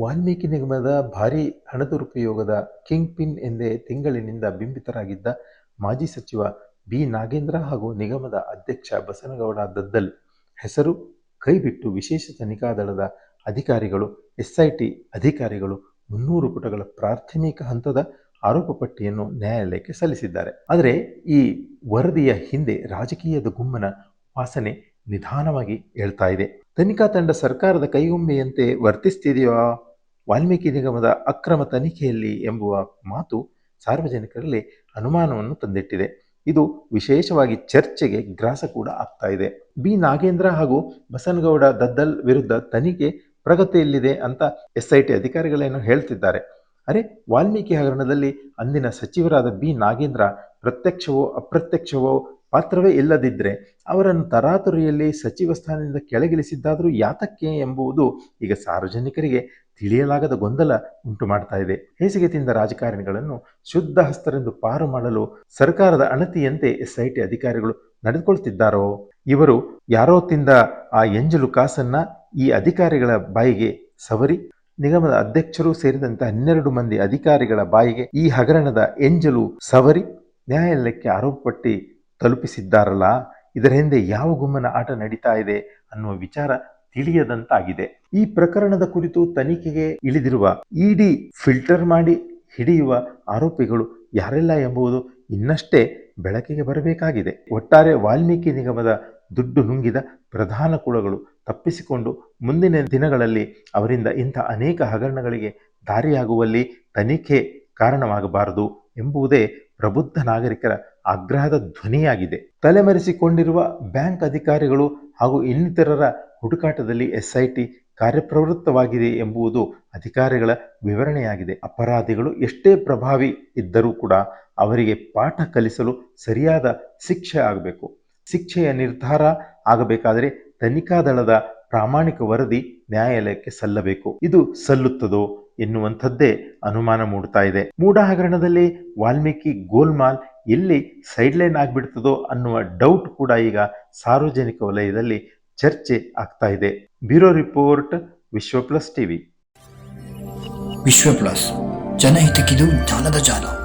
ವಾಲ್ಮೀಕಿ ನಿಗಮದ ಭಾರೀ ಹಣದುರುಪಯೋಗದ king pin ಎಂದೇ ತಿಂಗಳಿನಿಂದ ಬಿಂಬಿತರಾಗಿದ್ದ ಮಾಜಿ ಸಚಿವ ಬಿ. ನಾಗೇಂದ್ರ ಹಾಗೂ ನಿಗಮದ ಅಧ್ಯಕ್ಷ ಬಸನಗೌಡ ದದ್ದಲ್. ಹೆಸರು, ಕೈಬಿಟ್ಟು ವಿಶೇಷ ತನಿಖಾ ದಳದ ಅಧಿಕಾರಿಗಳು, ಎಸ್ಐಟಿ ಅಧಿಕಾರಿಗಳು, ಮುನ್ನೂರು ಪುಟಗಳ ಪ್ರಾಥಮಿಕ ಹಂತದ ಆರೋಪ ಪಟ್ಟಿಯನ್ನು ನ್ಯಾಯಾಲಯಕ್ಕೆ ಸಲ್ಲಿಸಿದ್ದಾರೆ. ಆದರೆ ಈ ವರದಿಯ ಹಿಂದೆ ರಾಜಕೀಯದ ಗುಮ್ಮನ ವಾಸನೆ ನಿಧಾನವಾಗಿ ಹೇಳ್ತಾ ಇದೆ. ತನಿಖಾ ತಂಡ ಸರ್ಕಾರದ ಕೈಗೊಂಬೆಯಂತೆ ವರ್ತಿಸ್ತಿದೆಯೋ? ವಾಲ್ಮೀಕಿ ನಿಗಮದ ಅಕ್ರಮ ತನಿಖೆಯಲ್ಲಿ ಎಂಬುವ ಮಾತು ಸಾರ್ವಜನಿಕರಲ್ಲಿ ಅನುಮಾನವನ್ನು ತಂದಿಟ್ಟಿದೆ. ಇದು ವಿಶೇಷವಾಗಿ ಚರ್ಚೆಗೆ ಗ್ರಾಸ ಕೂಡ ಆಗ್ತಾ ಇದೆ. ಬಿ. ನಾಗೇಂದ್ರ ಹಾಗೂ ಬಸನಗೌಡ ದದ್ದಲ್ ವಿರುದ್ಧ ತನಿಖೆ ಪ್ರಗತಿಯಲ್ಲಿದೆ ಅಂತ ಎಸ್ಐಟಿ ಅಧಿಕಾರಿಗಳೇನು ಹೇಳ್ತಿದ್ದಾರೆ. ಅರೆ, ವಾಲ್ಮೀಕಿ ಹಗರಣದಲ್ಲಿ ಅಂದಿನ ಸಚಿವರಾದ ಬಿ. ನಾಗೇಂದ್ರ ಪ್ರತ್ಯಕ್ಷವೋ ಅಪ್ರತ್ಯಕ್ಷವೋ ಪಾತ್ರವೇ ಇಲ್ಲದಿದ್ದರೆ ಅವರನ್ನು ತರಾತುರಿಯಲ್ಲಿ ಸಚಿವ ಸ್ಥಾನದಿಂದ ಕೆಳಗಿಳಿಸಿದ್ದಾದರೂ ಯಾತಕ್ಕೆ ಎಂಬುವುದು ಈಗ ಸಾರ್ವಜನಿಕರಿಗೆ ತಿಳಿಯಲಾಗದ ಗೊಂದಲ ಉಂಟು ಮಾಡ್ತಾ ಇದೆ. ಹೇಸಿಗೆ ತಿಂದ ರಾಜಕಾರಣಿಗಳನ್ನು ಶುದ್ಧ ಹಸ್ತರೆಂದು ಪಾರು ಮಾಡಲು ಸರ್ಕಾರದ ಅಣತಿಯಂತೆ ಎಸ್ಐಟಿ ಅಧಿಕಾರಿಗಳು ನಡೆದುಕೊಳ್ತಿದ್ದಾರೋ? ಇವರು ಯಾರೋ ತಿಂದ ಆ ಎಂಜಲು ಕಾಸನ್ನ ಈ ಅಧಿಕಾರಿಗಳ ಬಾಯಿಗೆ ಸವರಿ. ನಿಗಮದ ಅಧ್ಯಕ್ಷರು ಸೇರಿದಂತೆ ಹನ್ನೆರಡು ಮಂದಿ ಅಧಿಕಾರಿಗಳ ಬಾಯಿಗೆ ಈ ಹಗರಣದ ಎಂಜಲು ಸವರಿ. ನ್ಯಾಯಾಲಯಕ್ಕೆ ಆರೋಪ ಪಟ್ಟಿ ತಲುಪಿಸಿದ್ದಾರಲ್ಲ, ಇದರ ಹಿಂದೆ ಯಾವ ಗುಮ್ಮನ ಆಟ ನಡೀತಾ ಇದೆ ಅನ್ನುವ ವಿಚಾರ ತಿಳಿಯದಂತಾಗಿದೆ. ಈ ಪ್ರಕರಣದ ಕುರಿತು ತನಿಖೆಗೆ ಇಳಿದಿರುವ ಇಡಿ ಫಿಲ್ಟರ್ ಮಾಡಿ ಹಿಡಿಯುವ ಆರೋಪಿಗಳು ಯಾರೆಲ್ಲ ಎಂಬುದು ಇನ್ನಷ್ಟೇ ಬೆಳಕಿಗೆ ಬರಬೇಕಾಗಿದೆ. ಒಟ್ಟಾರೆ ವಾಲ್ಮೀಕಿ ನಿಗಮದ ದುಡ್ಡು ನುಂಗಿದ ಪ್ರಧಾನ ಕುಳಗಳು ತಪ್ಪಿಸಿಕೊಂಡು ಮುಂದಿನ ದಿನಗಳಲ್ಲಿ ಅವರಿಂದ ಇಂಥ ಅನೇಕ ಹಗರಣಗಳಿಗೆ ದಾರಿಯಾಗುವಲ್ಲಿ ತನಿಖೆ ಕಾರಣವಾಗಬಾರದು ಎಂಬುದೇ ಪ್ರಬುದ್ಧ ನಾಗರಿಕರ ಆಗ್ರಹದ ಧ್ವನಿಯಾಗಿದೆ. ತಲೆಮರೆಸಿಕೊಂಡಿರುವ ಬ್ಯಾಂಕ್ ಅಧಿಕಾರಿಗಳು ಹಾಗೂ ಇನ್ನಿತರರ ಹುಡುಕಾಟದಲ್ಲಿ ಎಸ್ಐಟಿ ಕಾರ್ಯಪ್ರವೃತ್ತವಾಗಿದೆ ಎಂಬುದು ಅಧಿಕಾರಿಗಳ ವಿವರಣೆಯಾಗಿದೆ. ಅಪರಾಧಿಗಳು ಎಷ್ಟೇ ಪ್ರಭಾವಿ ಇದ್ದರೂ ಕೂಡ ಅವರಿಗೆ ಪಾಠ ಕಲಿಸಲು ಸರಿಯಾದ ಶಿಕ್ಷೆ ಆಗಬೇಕು. ಶಿಕ್ಷೆಯ ನಿರ್ಧಾರ ಆಗಬೇಕಾದರೆ ತನಿಖಾ ದಳದ ಪ್ರಾಮಾಣಿಕ ವರದಿ ನ್ಯಾಯಾಲಯಕ್ಕೆ ಸಲ್ಲಬೇಕು. ಇದು ಸಲ್ಲುತ್ತದೋ ಎನ್ನುವಂಥದ್ದೇ ಅನುಮಾನ ಮೂಡ್ತಾ ಇದೆ. ಮೂಢಹಗರಣದಲ್ಲಿ ವಾಲ್ಮೀಕಿ ಗೋಲ್ಮಾಲ್ ಎಲ್ಲಿ ಸೈಡ್ಲೈನ್ ಆಗಿಬಿಡ್ತದೋ ಅನ್ನುವ ಡೌಟ್ ಕೂಡ ಈಗ ಸಾರ್ವಜನಿಕ ವಲಯದಲ್ಲಿ ಚರ್ಚೆ ಆಗ್ತಾ ಇದೆ. Bureau report Vishwa plus TV. Vishwa plus ಜನಹಿತಕ್ಕಿದು ಜಾಲದ ಜಾಲ.